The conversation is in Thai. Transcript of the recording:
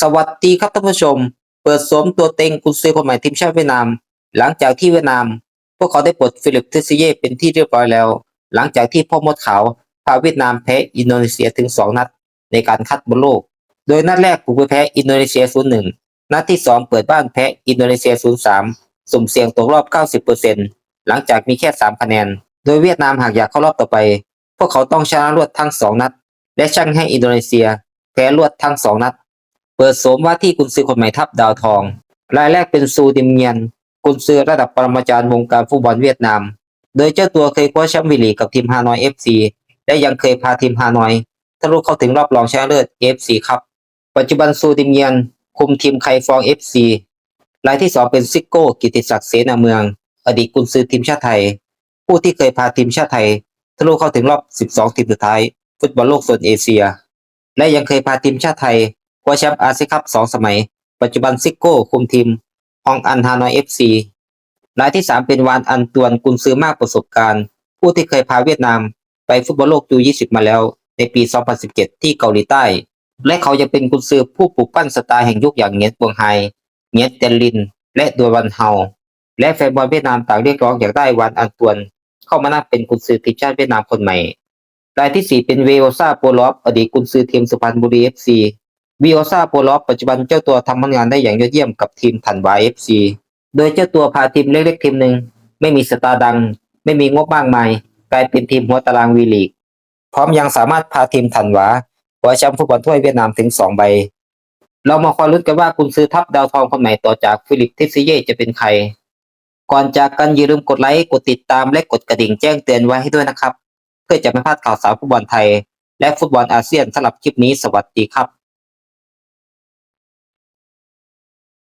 สวัสดีครับท่านผู้ชม เปิดสวมตัวเต็งกุนซือคนใหม่ทีมชาติเวียดนาม หลังจากที่เวียดนาม พวกเขาได้ปลดฟิลิปเทสซิเย่เป็นที่เรียบร้อยแล้ว หลังจากที่พ่อมดขาวพาเวียดนามแพ้อินโดนีเซียถึง 2 นัดในการคัดบอลโลก โดยนัดแรกบุกไปแพ้อินโดนีเซีย 0-1 นัดที่ 2 เปิดบ้านแพ้อินโดนีเซีย 0-3 สุ่มเสี่ยงตกรอบ 90%หลังจากมีแค่ 3 คะแนน โดยเวียดนามหากอยากเข้ารอบต่อไป พวกเขาต้องชนะรวดทั้ง 2 นัด และช่างให้อินโดนีเซีย แพ้รวดทั้ง 2 นัด เปิดโสมว่าที่กุนซือคนใหม่ทัพดาวทอง รายแรกเป็นซูดิมเงียน กุนซือระดับปรมาจารย์วงการฟุตบอลเวียดนาม โดยเจ้าตัวเคยคว้าแชมป์วีลีกกับทีมฮานอยเอฟซีและยังเคยพาทีมฮานอยทะลุเข้าถึงรอบรองชนะเลิศเอฟซีครับ ปัจจุบันซูดิมเงียน คุมทีมไคฟองเอฟซีรายที่สองเป็นซิโก้กิติศักดิ์เสนาเมือง อดีตกุนซือทีมชาติไทย ผู้ที่เคยพาทีมชาติไทยทะลุเข้าถึงรอบ 12 ทีมสุดท้าย ฟุตบอลโลกโซนเอเชีย และยังเคยพาทีมชาติไทย คว้าแชมป์อาเซียนคัพสองสมัย ปัจจุบันซิโก้คุมทีมฮองอันฮานอยเอฟซีรายที่3เป็นวานอันตวนกุนซือมากประสบการณ์ ผู้ที่เคยพาเวียดนามไปฟุตบอลโลกยู20 มาแล้ว ในปี 2017 ที่เกาหลีใต้ และเขายังเป็นกุนซือผู้ปลูกปั้นสไตล์แห่งยุคอย่างเงียตปวงไฮเงียตเตนลิน และดัววันเฮา และแฟนบอลเวียดนามต่างเรียกร้องอยากได้วานอันตวน เข้ามานั่งเป็นกุนซือทีมชาติเวียดนามคนใหม่รายที่ 4 เป็นเวโอซาโปลอฟอดีตกุนซือทีมสุพรรณบุรีเอฟซี วีโอซาโปลอฟปัจจุบันเจ้าตัวทำผลงานได้อย่างยอดเยี่ยมกับทีมถันวาเอฟซีโดยเจ้าตัวพาทีมเล็กๆทีมหนึ่งไม่มีสตาร์ดัง ไม่มีงบมากมาย กลายเป็นทีมหัวตารางวีลีก พร้อมยังสามารถพาทีมถันวาคว้าแชมป์ฟุตบอลถ้วยเวียดนามถึง2ใบ เรามาคอยลุ้นกันว่ากุนซือทัพดาวทองคนใหม่ต่อจากฟิลิปเทสซิเย่จะเป็นใคร ก่อนจากกันอย่าลืมกดไลค์กดติดตามและกดกระดิ่งแจ้งเตือนไว้ให้ด้วยนะครับ เพื่อจะไม่พลาดข่าวสารฟุตบอลไทย และฟุตบอลอาเซียนสำหรับคลิปนี้สวัสดีครับ